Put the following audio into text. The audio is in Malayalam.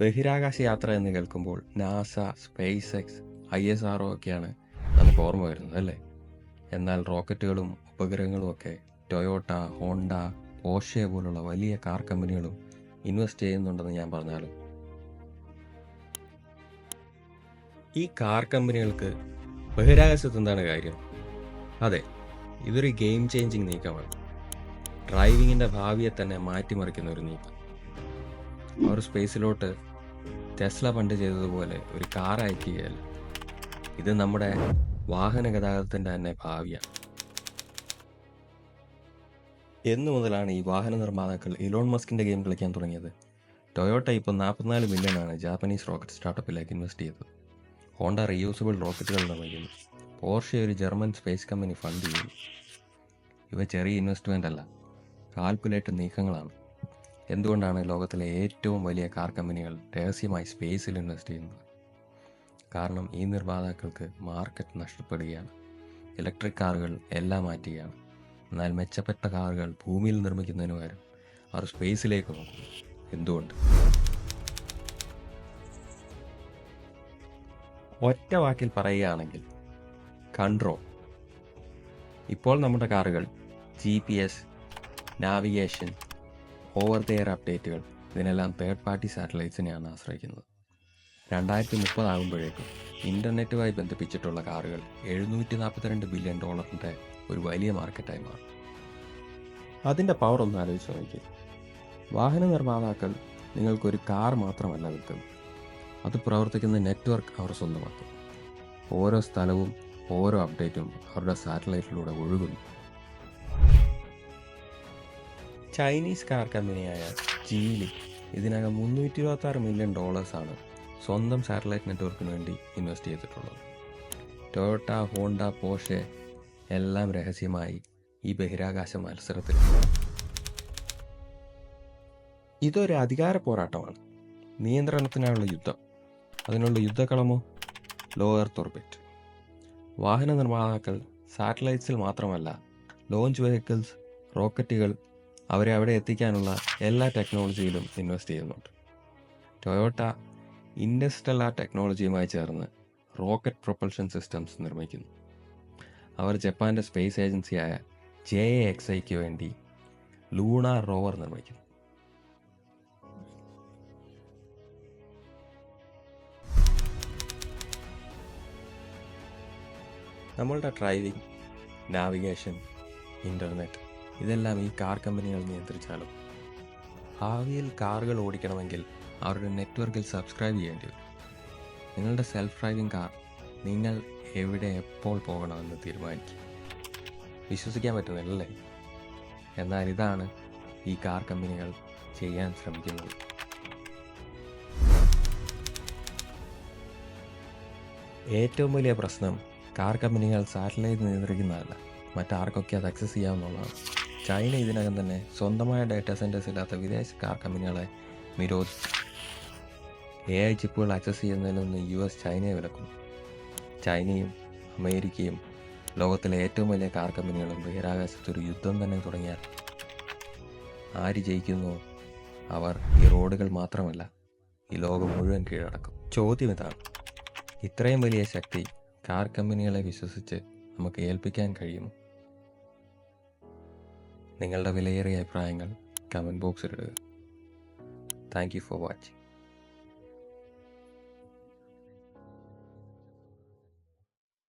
ബഹിരാകാശ യാത്ര എന്ന് കേൾക്കുമ്പോൾ NASA SpaceX I S R ഒക്കെയാണ് നമുക്ക് ഓർമ്മ വരുന്നത് അല്ലേ? എന്നാൽ റോക്കറ്റുകളും ഉപഗ്രഹങ്ങളും ഒക്കെ ടൊയോട്ട ഹോണ്ട ഓഷെ പോലുള്ള വലിയ കാർ കമ്പനികളും ഇൻവെസ്റ്റ് ചെയ്യുന്നുണ്ടെന്ന് ഞാൻ പറഞ്ഞാലും. ഈ കാർ കമ്പനികൾക്ക് ബഹിരാകാശത്ത് എന്താണ് കാര്യം? അതെ ഇതൊരു ഗെയിം ചേഞ്ചിങ് നീക്കമാണ്. ഡ്രൈവിങ്ങിന്റെ ഭാവിയെ തന്നെ മാറ്റിമറിക്കുന്ന ഒരു നീക്കം. അവർ സ്പേസിലോട്ട് ടെസ്ല പണ്ട് ചെയ്തതുപോലെ ഒരു കാർ അയക്കുകയല്ല ഇത് നമ്മുടെ വാഹന ഗതാഗതത്തിന്റെ തന്നെ ഭാവിയാണ്. എന്നു മുതലാണ് ഈ വാഹന നിർമ്മാതാക്കൾ ഇലോൺ മസ്കിന്റെ ഗെയിം കളിക്കാൻ തുടങ്ങിയത്. ടൊയോട്ട ഇപ്പോൾ നാൽപ്പത്തിനാല് മില്യണാണ് ജാപ്പനീസ് റോക്കറ്റ് സ്റ്റാർട്ടപ്പിലേക്ക് ഇൻവെസ്റ്റ് ചെയ്തത്. ഹോണ്ട റീയൂസബിൾ റോക്കറ്റുകൾ നിർമ്മിക്കുന്നു. പോർഷെ ഒരു ജർമ്മൻ സ്പേസ് കമ്പനി ഫണ്ട് ചെയ്യുന്നു. ഇവ ചെറിയ ഇൻവെസ്റ്റ്മെന്റ് അല്ല കാൽക്കുലേറ്റഡ് നീക്കങ്ങളാണ്. എന്തുകൊണ്ടാണ് ലോകത്തിലെ ഏറ്റവും വലിയ കാർ കമ്പനികൾ രഹസ്യമായി സ്പേസിൽ ഇൻവെസ്റ്റ് ചെയ്യുന്നത്? കാരണം ഈ നിർമ്മാതാക്കൾക്ക് മാർക്കറ്റ് നഷ്ടപ്പെടുകയാണ്. ഇലക്ട്രിക് കാറുകൾ എല്ലാം മാറ്റുകയാണ്. എന്നാൽ മെച്ചപ്പെട്ട കാറുകൾ ഭൂമിയിൽ നിർമ്മിക്കുന്നതിന് പകരം അവർ സ്പേസിലേക്ക് നോക്കും എന്തുകൊണ്ട്? ഒറ്റ വാക്കിൽ പറയുകയാണെങ്കിൽ കൺട്രോൾ ഇപ്പോൾ നമ്മുടെ കാറുകൾ G P S navigation over there അപ്ഡേറ്റുകൾ ഇതിനെല്ലാം തേർഡ് പാർട്ടി സാറ്റലൈറ്റ്സിനെയാണ് ആശ്രയിക്കുന്നത്. രണ്ടായിരത്തി മുപ്പതാകുമ്പോഴേക്കും ഇന്റർനെറ്റുമായി ബന്ധിപ്പിച്ചിട്ടുള്ള കാറുകൾ എഴുന്നൂറ്റി നാൽപ്പത്തിരണ്ട് ബില്യൺ ഡോളറിന്റെ ഒരു വലിയ മാർക്കറ്റായി മാറും. അതിന്റെ പവർ ഒന്ന് ആലോചിച്ച് നോക്കി വാഹന നിർമ്മാതാക്കൾ നിങ്ങൾക്കൊരു കാർ മാത്രമല്ല വിൽക്കുന്നത്. അത് പ്രവർത്തിക്കുന്ന നെറ്റ്വർക്ക് അവർ സ്വന്തമാക്കും. ഓരോ സ്ഥലവും ഓരോ അപ്ഡേറ്റും അവരുടെ സാറ്റലൈറ്റിലൂടെ ഒഴുകുന്നു. ചൈനീസ് കാർ കമ്പനിയായ ജീലി ഇതിനകം മുന്നൂറ്റി ഇരുപത്തി ആറ് മില്യൺ ഡോളേഴ്സാണ് സ്വന്തം സാറ്റലൈറ്റ് നെറ്റ്വർക്കിന് വേണ്ടി ഇൻവെസ്റ്റ് ചെയ്തിട്ടുള്ളത്. ടൊയോട്ട ഹോണ്ട പോഷെ എല്ലാം രഹസ്യമായി ഈ ബഹിരാകാശ മത്സരത്തിൽ. ഇതൊരു അധികാര പോരാട്ടമാണ്. നിയന്ത്രണത്തിനായുള്ള യുദ്ധം. അതിനുള്ള യുദ്ധക്കളമോ? ലോ എർത്ത് ഓർബിറ്റ് വാഹന നിർമ്മാതാക്കൾ സാറ്റലൈറ്റ്സിൽ മാത്രമല്ല ലോഞ്ച് വെഹിക്കിൾസ് റോക്കറ്റുകൾ അവരെ അവിടെ എത്തിക്കാനുള്ള എല്ലാ ടെക്നോളജിയിലും ഇൻവെസ്റ്റ് ചെയ്യുന്നുണ്ട്. ടൊയോട്ട ഇൻഡസ്ട്രൽ ടെക്നോളജിയുമായി ചേർന്ന് റോക്കറ്റ് പ്രൊപ്പൽഷൻ സിസ്റ്റംസ് നിർമ്മിക്കുന്നു. അവർ ജപ്പാന്റെ സ്പേസ് ഏജൻസിയായ ജെ എ എക്സ് ഐക്ക് വേണ്ടി ലൂണ റോവർ നിർമ്മിക്കുന്നു. നമ്മളുടെ ഡ്രൈവിംഗ് നാവിഗേഷൻ ഇന്റർനെറ്റ് ഇതെല്ലാം ഈ കാർ കമ്പനികൾ നിയന്ത്രിച്ചാലും. ഭാവിയിൽ കാറുകൾ ഓടിക്കണമെങ്കിൽ അവരുടെ നെറ്റ്വർക്കിൽ സബ്സ്ക്രൈബ് ചെയ്യേണ്ടി വരും. നിങ്ങളുടെ സെൽഫ് ഡ്രൈവിംഗ് കാർ നിങ്ങൾ എവിടെ എപ്പോൾ പോകണമെന്ന് തീരുമാനിക്കും. വിശ്വസിക്കാൻ പറ്റുന്നില്ലല്ലേ? എന്നാൽ ഇതാണ് ഈ കാർ കമ്പനികൾ ചെയ്യാൻ ശ്രമിക്കുന്നത്. ഏറ്റവും വലിയ പ്രശ്നം കാർ കമ്പനികൾ സാറ്റലൈറ്റ് നിയന്ത്രിക്കുന്നതല്ല. മറ്റാർക്കൊക്കെ അത് ആക്സസ് ചെയ്യാവുന്നതാണ്. ചൈന ഇതിനകം തന്നെ സ്വന്തമായ ഡാറ്റാ സെന്റേഴ്സ് ഇല്ലാത്ത വിദേശ കാർ കമ്പനികളെ നിരോധിച്ചു എ ഐ ചിപ്പുകൾ ആക്സസ് ചെയ്യുന്നതിൽ നിന്ന് യു എസ് ചൈനയെ വിലക്കുന്നു ചൈനയും അമേരിക്കയും ലോകത്തിലെ ഏറ്റവും വലിയ കാർ കമ്പനികളും ബഹിരാകാശത്തൊരു യുദ്ധം തന്നെ തുടങ്ങിയാൽ ആര് ജയിക്കുന്നു? അവർ ഈ റോഡുകൾ മാത്രമല്ല ഈ ലോകം മുഴുവൻ കീഴടക്കും. ചോദ്യം ഇതാണ്. ഇത്രയും വലിയ ശക്തി കാർ കമ്പനികളെ വിശ്വസിച്ച് നമുക്ക് ഏൽപ്പിക്കാൻ കഴിയുമോ? നിങ്ങളുടെ വിലയേറിയ അഭിപ്രായങ്ങൾ കമന്റ് ബോക്സിലിടുക താങ്ക് യു ഫോർ വാച്ചിങ്